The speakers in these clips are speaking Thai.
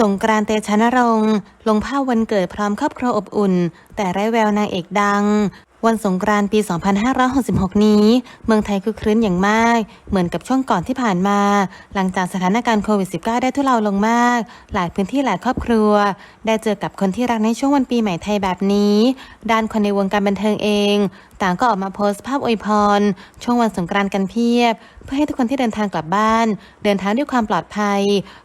สงกรานต์เตชะนรงค์ลงภาพวันเกิดพร้อมครอบครัวอบอุ่น แต่ไร้แววนางเอกดัง วันสงกรานต์ปี 2566 นี้ เมืองไทยคือครื้นอย่างมาก เหมือนกับช่วงก่อนที่ผ่านมา หลังจากสถานการณ์โควิด -19 ได้ทุเลาลงมาก หลายพื้นที่หลายครอบครัว ได้เจอกับคนที่รักในช่วงวันปีใหม่ไทยแบบนี้ ด้านคนในวงการบันเทิงเอง ต่างก็ออกมาโพสต์ภาพอวยพร ช่วงวันสงกรานต์กันเพียบ เพื่อให้ทุกคนที่เดินทางกลับบ้าน เดินทางด้วยความปลอดภัย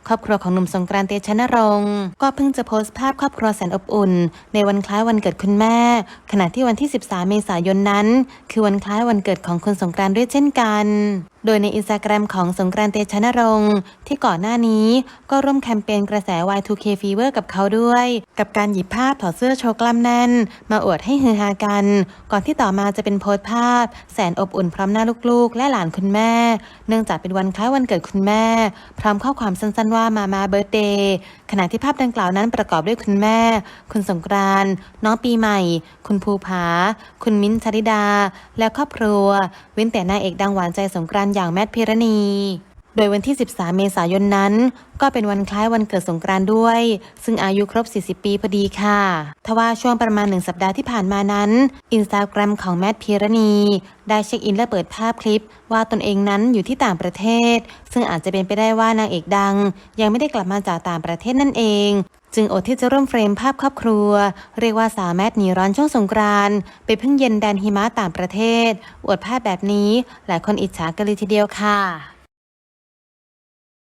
ครอบครัวของหนุ่มสงกรานต์เตชะนรงค์ก็เพิ่งจะโพสต์ภาพครอบครัวแสนอบอุ่น ในวันคล้ายวันเกิดคุณแม่ ขณะที่วันที่ 13 เมษายนนั้น คือวันคล้ายวันเกิดของคุณสงกรานต์ด้วยเช่นกัน โดยในอินสตาแกรมของสงกรานต์เตชะนรงค์ที่ก่อนหน้านี้ก็ร่วมแคมเปญกระแส Y2K Fever กับเขาด้วย กับการหยิบภาพถอดเสื้อโชว์กล้ามแน่น มาอวดให้ฮือฮากัน ก่อนที่ต่อมาจะเป็นโพสต์ภาพ แสนอบอุ่นพร้อมหน้าลูกๆ และหลานคุณแม่เนื่องจากเป็นวันคล้ายวันเกิดคุณแม่ พร้อมข้อความสั้นๆว่ามามาเบิร์ตเดย์ขณะที่ภาพดังกล่าวนั้นประกอบด้วยคุณแม่ คุณสงกรานน้องปีใหม่ คุณภูผา คุณมิ้นชริดา และครอบครัว เว้นแต่นางเอกดังหวานใจสงกรานอย่างแมทพิรณี โดยวันที่ 13 เมษายนนั้น ก็เป็นวันคล้ายวันเกิดสงกรานต์ด้วย ซึ่งอายุครบ 40 ปีพอดีค่ะ ทว่าช่วงประมาณหนึ่งสัปดาห์ที่ผ่านมานั้น อินสตาแกรมของแมทพีรณี ได้เช็คอินและเปิดภาพคลิป ว่าตนเองนั้นอยู่ที่ต่างประเทศ ซึ่งอาจจะเป็นไปได้ว่านางเอกดัง ยังไม่ได้กลับมาจากต่างประเทศนั่นเอง จึงอดที่จะร่วมเฟรมภาพครอบครัว เรียกว่าสาวแมทหนีร้อนช่วงสงกรานต์ไปพึ่งเย็นแดนหิมะต่างประเทศ อวดภาพแบบนี้หลายคนอิจฉากันเลยทีเดียวค่ะ